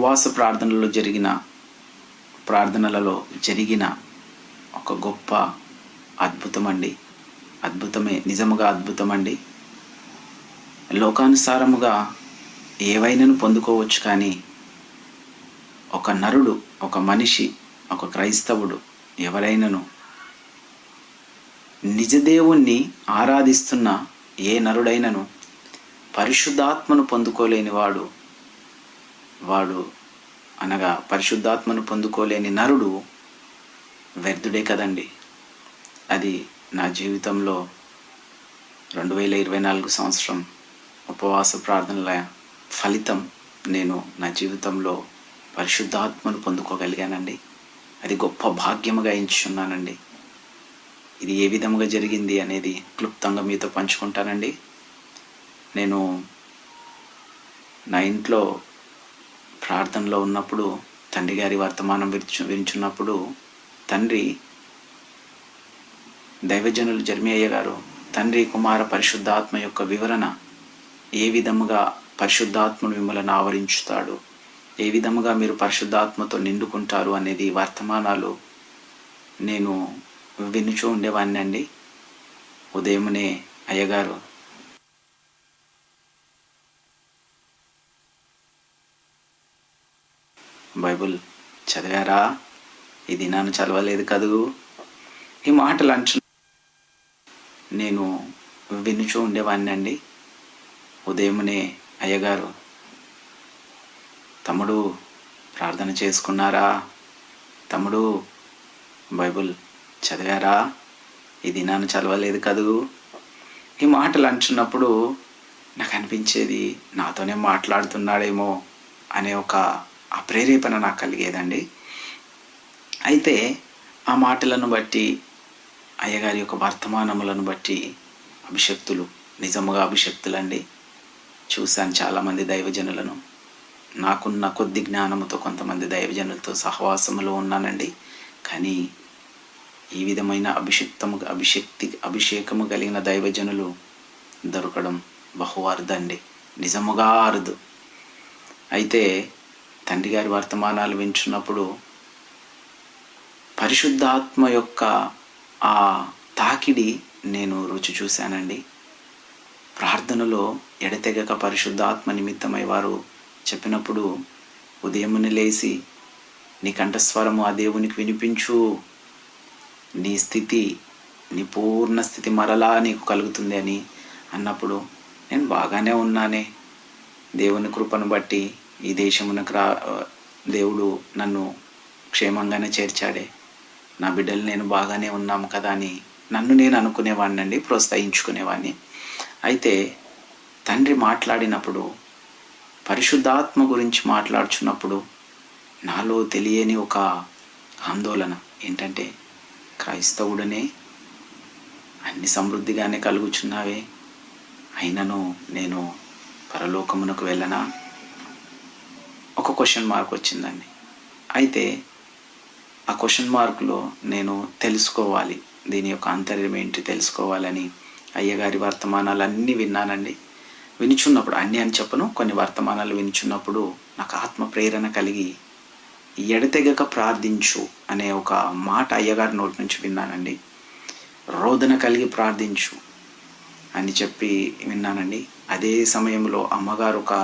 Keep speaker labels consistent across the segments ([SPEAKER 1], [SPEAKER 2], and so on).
[SPEAKER 1] ఉపవాస ప్రార్థనలో జరిగిన ప్రార్థనలలో జరిగిన ఒక గొప్ప అద్భుతం అండి అద్భుతమే నిజముగా అద్భుతం అండి లోకానుసారముగా ఏవైనాను పొందుకోవచ్చు కానీ ఒక నరుడు ఒక మనిషి ఒక క్రైస్తవుడు ఎవరైనాను నిజదేవుణ్ణి ఆరాధిస్తున్న ఏ నరుడైనను పరిశుద్ధాత్మను పొందుకోలేని వాడు అనగా పరిశుద్ధాత్మను పొందుకోలేని నరుడు వ్యర్థుడే కదండి. అది నా జీవితంలో రెండు వేల ఇరవై నాలుగు సంవత్సరం ఉపవాస ప్రార్థనల ఫలితం నేను నా జీవితంలో పరిశుద్ధాత్మను పొందుకోగలిగానండి. అది గొప్ప భాగ్యముగా ఎంచున్నానండి ఇది ఏ విధముగా జరిగింది అనేది క్లుప్తంగా మీతో పంచుకుంటానండి. నేను నా ఇంట్లో ప్రార్థనలో ఉన్నప్పుడు తండ్రి గారి వర్తమానం విరుచు వించున్నప్పుడు తండ్రి దైవజనులు జర్మేయ్య గారు తండ్రి కుమార పరిశుద్ధాత్మ యొక్క వివరణ ఏ విధముగా పరిశుద్ధాత్మను మిమ్మల్ని ఆవరించుతాడు? ఏ విధముగా మీరు పరిశుద్ధాత్మతో నిండుకుంటారు అనేది వర్తమానాలు నేను వినుచూ ఉండేవాడిని అండి. ఉదయమునే అయ్యగారు బైబుల్ చదివారా? ఈ దినాన్ని చదవలేదు కదూ? ఈ మాటలు అంచు నేను వినుచూ ఉండేవాడిని అండి. ఉదయమునే అయ్యగారు తమ్ముడు ప్రార్థన చేసుకున్నారా? తమ్ముడు బైబుల్ చదివారా? ఈ దినాన్ని చదవలేదు కదూ? ఈ మాటలు అంటున్నప్పుడు నాకు అనిపించేది నాతోనే మాట్లాడుతున్నాడేమో అనే ఒక ఆ ప్రేరేపణ నాకు కలిగేదండి. అయితే ఆ మాటలను బట్టి అయ్యగారి యొక్క వర్తమానములను బట్టి అభిషక్తులు నిజముగా అభిషక్తులండి. చూశాను చాలామంది దైవజనులను. నాకున్న కొద్ది జ్ఞానముతో కొంతమంది దైవజనులతో సహవాసములో ఉన్నానండి. కానీ ఈ విధమైన అభిషిక్తము అభిషక్తి అభిషేకము కలిగిన దైవజనులు దొరకడం బహు అరుదండి నిజముగా అరుదు. అయితే తండ్రి గారి వర్తమానాలు వింటున్నప్పుడు పరిశుద్ధాత్మ యొక్క ఆ తాకిడి నేను రుచి చూశానండి. ప్రార్థనలో ఎడతెగక పరిశుద్ధాత్మ నిమిత్తమై వారు చెప్పినప్పుడు ఉదయముని లేచి నీ కంఠస్వరము ఆ దేవునికి వినిపించు. నీ స్థితి నీ పూర్ణ స్థితి మరలా నీకు కలుగుతుంది అని అన్నప్పుడు నేను బాగానే ఉన్నానే. దేవుని కృపను బట్టి ఈ దేశమునకు రా దేవుడు నన్ను క్షేమంగానే చేర్చాడే. నా బిడ్డలు నేను బాగానే ఉన్నాము కదా అని నన్ను నేను అనుకునేవాడిని అండి ప్రోత్సహించుకునేవాడిని. అయితే తండ్రి మాట్లాడినప్పుడు పరిశుద్ధాత్మ గురించి మాట్లాడుచున్నప్పుడు నాలో తెలియని ఒక ఆందోళన ఏంటంటే క్రైస్తవుడనే అన్ని సమృద్ధిగానే కలుగుచున్నావే. అయినను నేను పరలోకమునకు వెళ్ళనా? ఒక క్వశ్చన్ మార్క్ వచ్చిందండి. అయితే ఆ క్వశ్చన్ మార్క్లో నేను తెలుసుకోవాలి. దీని యొక్క అంతర్యం ఏంటి తెలుసుకోవాలని అయ్యగారి వర్తమానాలు అన్నీ విన్నానండి. వినిచున్నప్పుడు అన్నీ అని చెప్పను కొన్ని వర్తమానాలు వినిచున్నప్పుడు నాకు ఆత్మ ప్రేరణ కలిగి ఎడతెగక ప్రార్థించు అనే ఒక మాట అయ్యగారి నోటి నుంచి విన్నానండి. రోదన కలిగి ప్రార్థించు అని చెప్పి విన్నానండి. అదే సమయంలో అమ్మగారు ఒక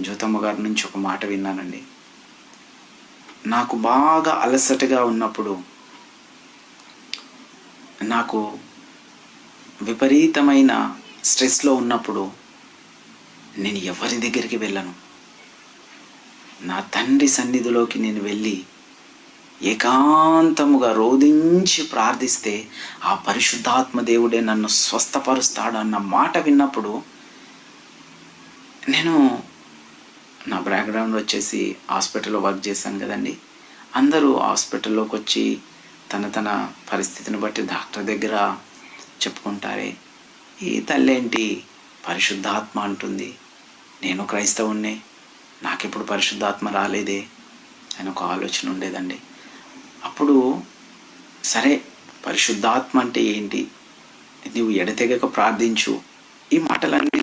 [SPEAKER 1] జ్యోతమ్మ గారి నుంచి ఒక మాట విన్నానండి. నాకు బాగా అలసటగా ఉన్నప్పుడు నాకు విపరీతమైన స్ట్రెస్లో ఉన్నప్పుడు నేను ఎవరి దగ్గరికి వెళ్ళను. నా తండ్రి సన్నిధిలోకి నేను వెళ్ళి ఏకాంతముగా రోధించి ప్రార్థిస్తే ఆ పరిశుద్ధాత్మ దేవుడే నన్ను స్వస్థపరుస్తాడు అన్న మాట విన్నప్పుడు నేను నా బ్యాక్గ్రౌండ్ వచ్చేసి హాస్పిటల్లో వర్క్ చేశాను కదండి. అందరూ హాస్పిటల్లోకి వచ్చి తన తన పరిస్థితిని బట్టి డాక్టర్ దగ్గర చెప్పుకుంటారే. ఈ తల్లి ఏంటి పరిశుద్ధాత్మ అంటుంది. నేను క్రైస్తవుణ్ణే. నాకెప్పుడు పరిశుద్ధాత్మ రాలేదే? అని ఒక ఆలోచన ఉండేదండి. అప్పుడు సరే పరిశుద్ధాత్మ అంటే ఏంటి? నువ్వు ఎడతెగక ప్రార్థించు. ఈ మాటలన్నీ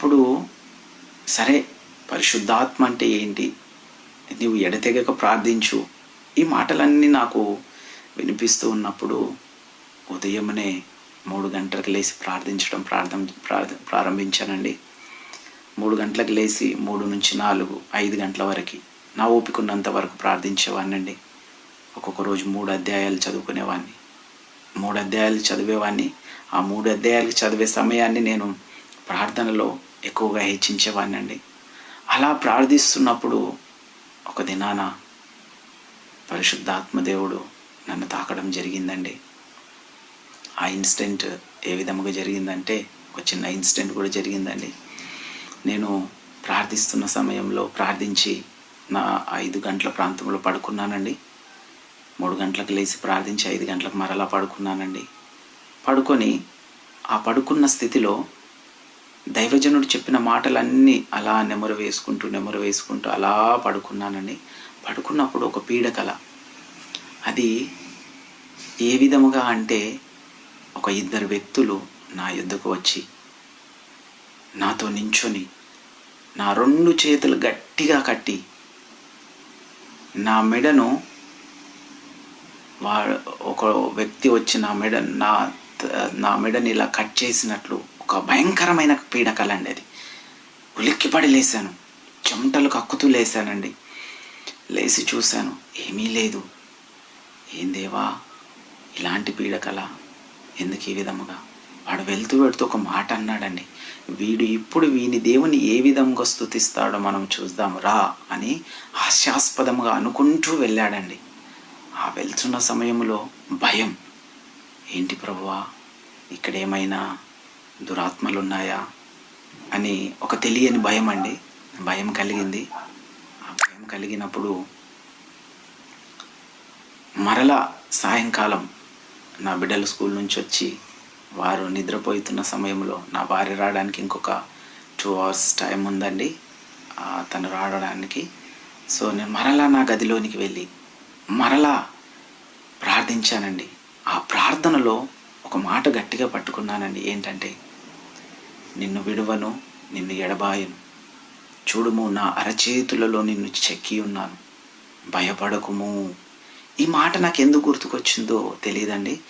[SPEAKER 1] అప్పుడు సరే పరిశుద్ధాత్మ అంటే ఏంటి? నువ్వు ఎడతెగక ప్రార్థించు. ఈ మాటలన్నీ నాకు వినిపిస్తూ ఉన్నప్పుడు ఉదయమునే మూడు గంటలకు లేచి ప్రార్థించడం ప్రార్థన ప్రార్థ ప్రారంభించానండి. మూడు గంటలకు లేచి మూడు నుంచి నాలుగు ఐదు గంటల వరకు నా ఓపికన్నంత వరకు ప్రార్థించేవాడినండి. ఒక్కొక్క రోజు మూడు అధ్యాయాలు చదువుకునేవాడిని. మూడు అధ్యాయాలు చదివేవాడిని. ఆ మూడు అధ్యాయాలు చదివే సమయాన్ని నేను ప్రార్థనలో ఎక్కువగా హెచ్చించేవాడిని అండి అలా ప్రార్థిస్తున్నప్పుడు ఒక దినాన పరిశుద్ధాత్మదేవుడు నన్ను తాకడం జరిగిందండి. ఆ ఇన్సిడెంట్ ఏ విధముగా జరిగిందంటే ఒక చిన్న ఇన్సిడెంట్ కూడా జరిగిందండి. నేను ప్రార్థిస్తున్న సమయంలో ప్రార్థించి నా ఐదు గంటల ప్రాంతంలో పడుకున్నానండి. మూడు గంటలకు లేచి ప్రార్థించి ఐదు గంటలకు మరలా పడుకున్నానండి. పడుకొని ఆ పడుకున్న స్థితిలో దైవజనుడు చెప్పిన మాటలన్నీ అలా నెమరు వేసుకుంటూ నెమరు వేసుకుంటూ అలా పడుకున్నానని పడుకున్నప్పుడు ఒక పీడకల. అది ఏ విధముగా అంటే ఒక ఇద్దరు వ్యక్తులు నా యుద్ధకు వచ్చి నాతో నించొని నా రెండు చేతులు గట్టిగా కట్టి నా మెడను వా ఒక వ్యక్తి వచ్చి నా మెడ నా నా మెడని ఇలా కట్ చేసినట్లు ఒక భయంకరమైన పీడకల అండి అది. ఉలిక్కిపడి లేశాను. చెమటలు కక్కుతూ లేశానండి. లేచి చూశాను ఏమీ లేదు. ఏం దేవా ఇలాంటి పీడకల? ఎందుకు ఈ విధముగా? వాడు వెళ్తూ వెళ్తూ ఒక మాట అన్నాడండి. వీడు ఇప్పుడు వీని దేవుని ఏ విధంగా స్థుతిస్తాడో మనం చూద్దాం రా అని హాస్యాస్పదముగా అనుకుంటూ వెళ్ళాడండి. ఆ వెళ్తున్న సమయంలో భయం. ఏంటి ప్రభువా? ఇక్కడేమైనా దురాత్మలు ఉన్నాయా అని ఒక తెలియని భయం అండి. భయం కలిగింది. ఆ భయం కలిగినప్పుడు మరలా సాయంకాలం నా బిడ్డలు స్కూల్ నుంచి వచ్చి వారు నిద్రపోతున్న సమయంలో నా భార్య రావడానికి ఇంకొక టూ అవర్స్ టైం ఉందండి. తను రావడానికి. సో నేను మరలా నా గదిలోనికి వెళ్ళి మరలా ప్రార్థించానండి. ఆ ప్రార్థనలో ఒక మాట గట్టిగా పట్టుకున్నానండి. ఏంటంటే నిన్ను విడువను నిన్ను ఎడబాయను. చూడుము నా అరచేతులలో నిన్ను చెక్కి ఉన్నాను. భయపడకుము. ఈ మాట నాకు ఎందుకు గుర్తుకొచ్చిందో తెలియదండి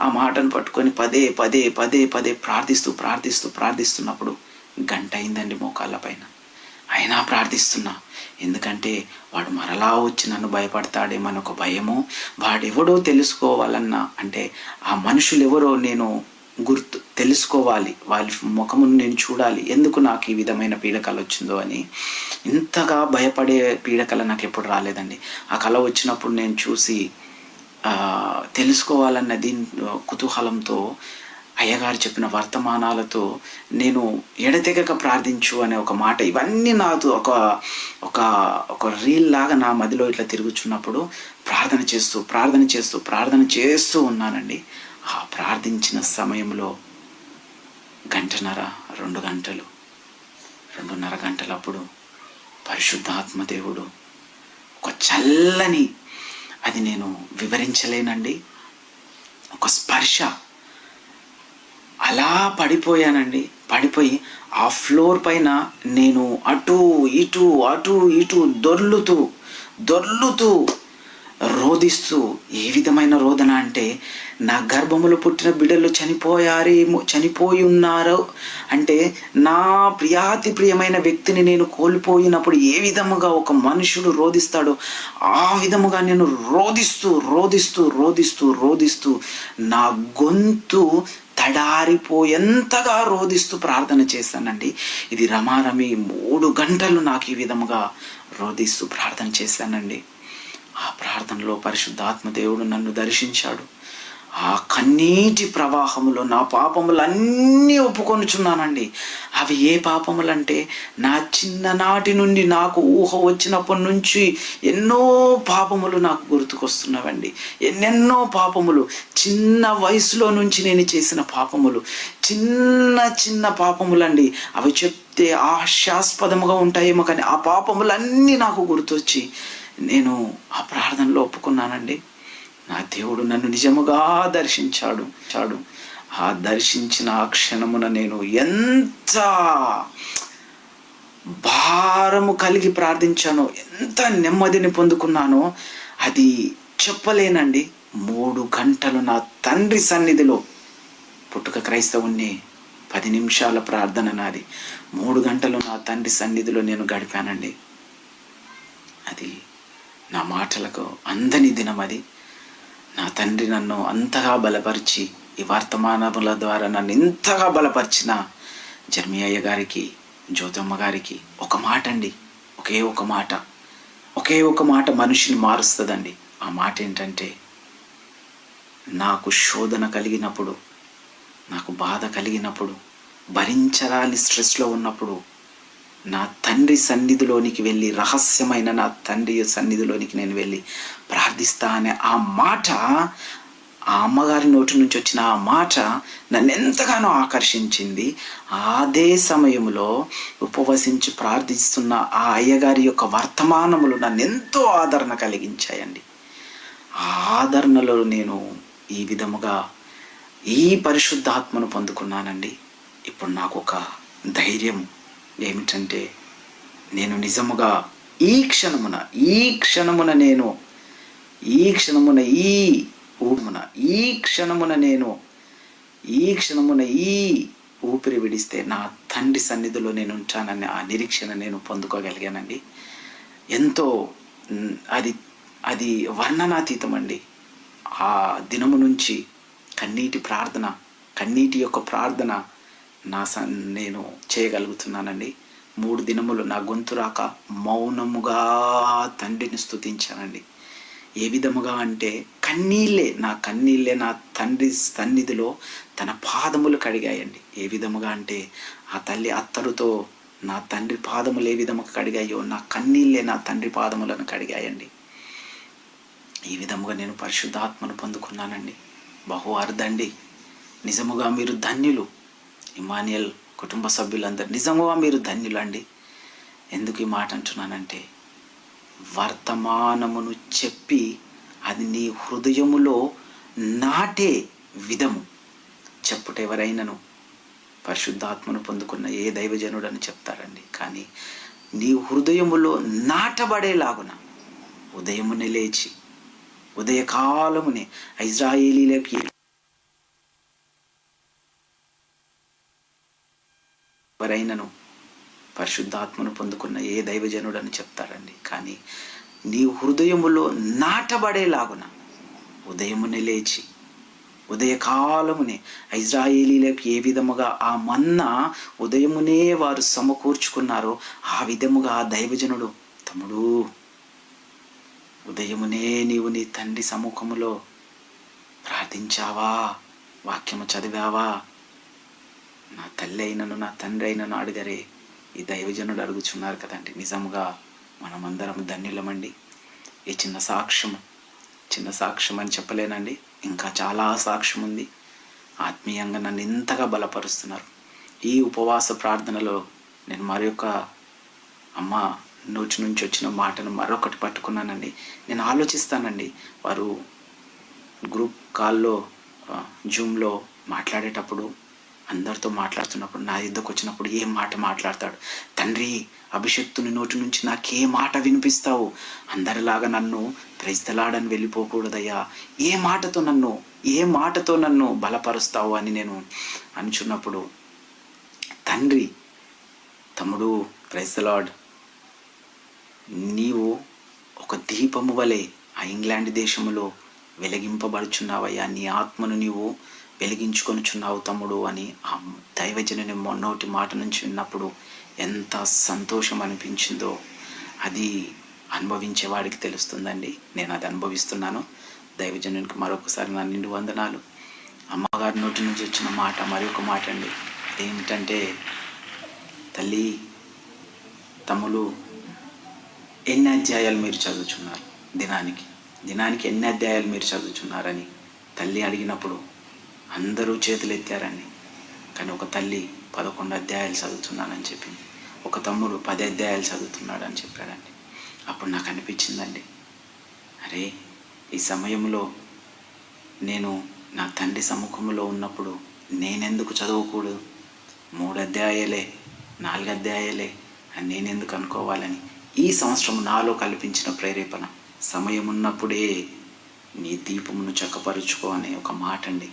[SPEAKER 1] ఆ మాటను పట్టుకొని పదే పదే పదే పదే ప్రార్థిస్తూ ప్రార్థిస్తూ ప్రార్థిస్తున్నప్పుడు గంట అయిందండి మోకాళ్ళపైన అయినా ప్రార్థిస్తున్నా. ఎందుకంటే వాడు మరలా వచ్చి నన్ను భయపడతాడేమని ఒక భయము వాడెవడో తెలుసుకోవాలన్న అంటే ఆ మనుషులు ఎవరో నేను గుర్తు తెలుసుకోవాలి. వాళ్ళ ముఖమును నేను చూడాలి. ఎందుకు నాకు ఈ విధమైన పీడకలు వచ్చిందో అని. ఇంతగా భయపడే పీడకల నాకు ఎప్పుడు రాలేదండి. ఆ కళ వచ్చినప్పుడు నేను చూసి తెలుసుకోవాలన్న దీని కుతూహలంతో అయ్యగారు చెప్పిన వర్తమానాలతో నేను ఎడతెగక ప్రార్థించు అనే ఒక మాట ఇవన్నీ నాతో ఒక ఒక ఒక రీల్ లాగా నా మదిలో ఇట్లా తిరుగుచున్నప్పుడు ప్రార్థన చేస్తూ ప్రార్థన చేస్తూ ప్రార్థన చేస్తూ ఉన్నానండి. ఆ ప్రార్థించిన సమయంలో గంటన్నర రెండు గంటలు రెండున్నర గంటలప్పుడు పరిశుద్ధాత్మ దేవుడు ఒక చల్లని అది నేను వివరించలేనండి. ఒక స్పర్శ. అలా పడిపోయానండి. పడిపోయి ఆ ఫ్లోర్ పైన నేను అటు ఇటు అటు ఇటు దొర్లుతూ దొర్లుతూ రోదిస్తూ ఏ విధమైన రోదన అంటే నా గర్భంలో పుట్టిన బిడ్డలు చనిపోయారేమో చనిపోయి ఉన్నారు అంటే నా ప్రియాతి ప్రియమైన వ్యక్తిని నేను కోల్పోయినప్పుడు ఏ విధముగా ఒక మనుషుడు రోదిస్తాడో ఆ విధముగా నేను రోదిస్తూ రోదిస్తూ రోదిస్తూ రోదిస్తూ నా గొంతు తడారిపోయేంతగా రోదిస్తూ ప్రార్థన చేశానండి. ఇది రమారమి మూడు గంటలు నాకు ఈ విధముగా రోదిస్తూ ప్రార్థన చేశానండి. ఆ ప్రార్థనలో పరిశుద్ధాత్మ దేవుడు నన్ను దర్శించాడు. ఆ కన్నీటి ప్రవాహములో నా పాపములన్నీ ఒప్పుకొనుచున్నానండి. అవి ఏ పాపములంటే నా చిన్ననాటి నుండి నాకు ఊహ వచ్చినప్పటి నుంచి ఎన్నో పాపములు నాకు గుర్తుకొస్తున్నవండి. ఎన్నెన్నో పాపములు చిన్న వయసులో నుంచి నేను చేసిన పాపములు చిన్న చిన్న పాపములండి. అవి చెప్తే ఆశాస్పదముగా ఉంటాయేమో కానీ ఆ పాపములన్నీ నాకు గుర్తొచ్చి నేను ఆ ప్రార్థనలో ఒప్పుకున్నానండి. నా దేవుడు నన్ను నిజముగా దర్శించాడు. చాడు. ఆ దర్శించిన ఆ క్షణమున నేను ఎంత భారము కలిగి ప్రార్థించానో ఎంత నెమ్మదిని పొందుకున్నానో అది చెప్పలేనండి. మూడు గంటలు నా తండ్రి సన్నిధిలో పుట్టుక క్రైస్తవుణ్ణి పది నిమిషాల ప్రార్థన నాది. మూడు గంటలు నా తండ్రి సన్నిధిలో నేను గడిపానండి. అది నా మాటలకు అందని దినం అది నా తండ్రి నన్ను అంతగా బలపరిచి ఈ వర్తమానముల ద్వారా నన్ను ఇంతగా బలపరిచిన జర్మియయ్య గారికి జ్యోతమ్మ గారికి ఒక మాట అండి ఒకే ఒక మాట. ఒకే ఒక మాట మనిషిని మారుస్తుందండి. ఆ మాట ఏంటంటే నాకు శోధన కలిగినప్పుడు నాకు బాధ కలిగినప్పుడు భరించరాని స్ట్రెస్లో ఉన్నప్పుడు నా తండ్రి సన్నిధిలోనికి వెళ్ళి రహస్యమైన నా తండ్రి సన్నిధిలోనికి నేను వెళ్ళి ప్రార్థిస్తా అనే ఆ మాట ఆ అమ్మగారి నోటి నుంచి వచ్చిన ఆ మాట నన్ను ఎంతగానో ఆకర్షించింది. అదే సమయంలో ఉపవసించి ప్రార్థిస్తున్న ఆ అయ్యగారి యొక్క వర్తమానములు నన్ను ఎంతో ఆదరణ కలిగించాయండి. ఆ ఆదరణలో నేను ఈ విధముగా ఈ పరిశుద్ధాత్మను పొందుకున్నానండి. ఇప్పుడు నాకు ఒక ధైర్యం ఏమిటంటే నేను నిజముగా ఈ క్షణమున ఈ క్షణమున నేను ఈ క్షణమున ఈ ఊమున ఈ క్షణమున నేను ఈ క్షణమున ఈ ఊపిరి విడిస్తే నా తండ్రి సన్నిధిలో నేను ఉంటానని ఆ నిరీక్షణ నేను పొందుకోగలిగానండి. ఎంతో అది అది వర్ణనాతీతం అండి. ఆ దినము నుంచి కన్నీటి ప్రార్థన కన్నీటి యొక్క ప్రార్థన నా స నేను చేయగలుగుతున్నానండి. మూడు దినములు నా గొంతు రాక మౌనముగా తండ్రిని స్తుతించానండి. ఏ విధముగా అంటే కన్నీళ్ళే నా కన్నీళ్ళే నా తండ్రి సన్నిధిలో తన పాదములు కడిగాయండి. ఏ విధముగా అంటే ఆ తల్లి అత్తరుతో నా తండ్రి పాదములు ఏ విధముగా కడిగాయో నా కన్నీళ్ళే నా తండ్రి పాదములను కడిగాయండి. ఈ విధముగా నేను పరిశుద్ధాత్మను పొందుకున్నానండి. బహు అర్ధండి నిజముగా మీరు ధన్యులు. ఇమానియల్ కుటుంబ సభ్యులందరూ నిజముగా మీరు ధన్యులండి. ఎందుకు ఈ మాట అంటున్నానంటే వర్తమానమును చెప్పి అది నీ హృదయములో నాటే విధము. చెప్పుట ఎవరైనను పరిశుద్ధాత్మను పొందుకున్న ఏ దైవజనుడని చెప్తారండి. కానీ నీ హృదయములో నాటబడేలాగున ఉదయమునే లేచి ఉదయకాలమునే ఇజ్రాయేలీలకి ఎవరైనాను పరిశుద్ధాత్మను పొందుకున్న ఏ దైవజనుడని చెప్తారండి. కానీ నీ హృదయములో నాటబడేలాగున ఉదయమునే లేచి ఉదయకాలమునే ఇజ్రాయేలీలకు ఏ విధముగా ఆ మన్న ఉదయమునే వారు సమకూర్చుకున్నారో ఆ విధముగా ఆ దైవజనుడు తమ్ముడు ఉదయమునే నీవు నీ తండ్రి సముఖములో ప్రార్థించావా? వాక్యము చదివావా? నా తల్లి అయినను నా తండ్రి అయినను అడిగరే ఈ దైవజనుడు అడుగుచున్నారు కదండి. నిజముగా మనమందరం ధన్యులమండి. ఈ చిన్న సాక్ష్యం చిన్న సాక్ష్యం అని చెప్పలేనండి. ఇంకా చాలా సాక్ష్యం ఉంది ఆత్మీయంగా నన్ను ఇంతగా బలపరుస్తున్నారు. ఈ ఉపవాస ప్రార్థనలో నేను మరొక అమ్మ నోటి నుంచి వచ్చిన మాటను మరొకటి పట్టుకున్నానండి. నేను ఆలోచిస్తానండి. వారు గ్రూప్ కాల్లో జూమ్లో మాట్లాడేటప్పుడు అందరితో మాట్లాడుతున్నప్పుడు నా యుద్ధకు వచ్చినప్పుడు ఏ మాట మాట్లాడతాడు? తండ్రి అభిషక్తుని నోటి నుంచి నాకే మాట వినిపిస్తావు. అందరిలాగా నన్ను ప్రైస్తలాడని వెళ్ళిపోకూడదయ్యా. ఏ మాటతో నన్ను ఏ మాటతో నన్ను బలపరుస్తావు అని నేను అనుచున్నప్పుడు తండ్రి తమ్ముడు ప్రైస్తలాడ్ నీవు ఒక దీపము వలె ఆ ఇంగ్లాండ్ దేశములో వెలిగింపబడుచున్నావయ్యా. నీ ఆత్మను నీవు వెలిగించుకొనుచున్నావు తమ్ముడు అని ఆ దైవజనుని మొన్నోటి మాట నుంచి విన్నప్పుడు ఎంత సంతోషం అనిపించిందో. అది అనుభవించేవాడికి తెలుస్తుందండి. నేను అది అనుభవిస్తున్నాను. దైవజనునికి మరొకసారి నా నిండు వందనాలు. అమ్మగారి నోటి నుంచి వచ్చిన మాట మరి ఒక మాట అండి. అదేమిటంటే తల్లి తమ్ములు ఎన్ని అధ్యాయాలు మీరు చదువుచున్నారు దినానికి? దినానికి ఎన్ని అధ్యాయాలు మీరు చదువుచున్నారని తల్లి అడిగినప్పుడు అందరూ చేతులు ఎత్తారండి కానీ ఒక తల్లి పదకొండు అధ్యాయాలు చదువుతున్నానని చెప్పింది. ఒక తమ్ముడు పది అధ్యాయాలు చదువుతున్నాడు అని చెప్పాడండి. అప్పుడు నాకు అనిపించిందండి. అరే ఈ సమయంలో నేను నా తండ్రి సముఖంలో ఉన్నప్పుడు నేనెందుకు చదవకూడదు? మూడు అధ్యాయాలే నాలుగు అధ్యాయాలే అని నేనెందుకు అనుకోవాలని ఈ సంవత్సరం నాలో కల్పించిన ప్రేరేపణ. సమయం ఉన్నప్పుడే నీ దీపమును చక్కపరుచుకో అనే ఒక మాట అండి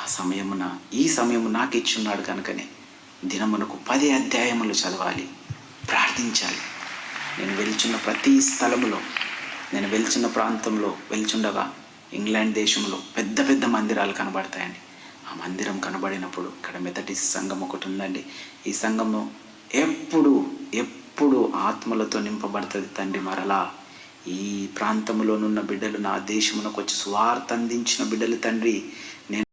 [SPEAKER 1] ఆ సమయమున ఈ సమయము నాకు ఇచ్చున్నాడు కనుకనే దినమునకు పది అధ్యాయములు చదవాలి ప్రార్థించాలి. నేను వెళ్చున్న ప్రతి స్థలములో నేను వెళ్చున్న ప్రాంతంలో వెళ్చుండగా ఇంగ్లాండ్ దేశంలో పెద్ద పెద్ద మందిరాలు కనబడతాయండి. ఆ మందిరం కనబడినప్పుడు ఇక్కడ మెదటి సంఘం ఒకటి ఉందండి. ఈ సంఘము ఎప్పుడు ఎప్పుడు ఆత్మలతో నింపబడుతుంది తండ్రి మరలా. ఈ ప్రాంతంలోనున్న బిడ్డలు నా దేశమునకు వచ్చి స్వార్థ అందించిన బిడ్డలు తండ్రి. నేను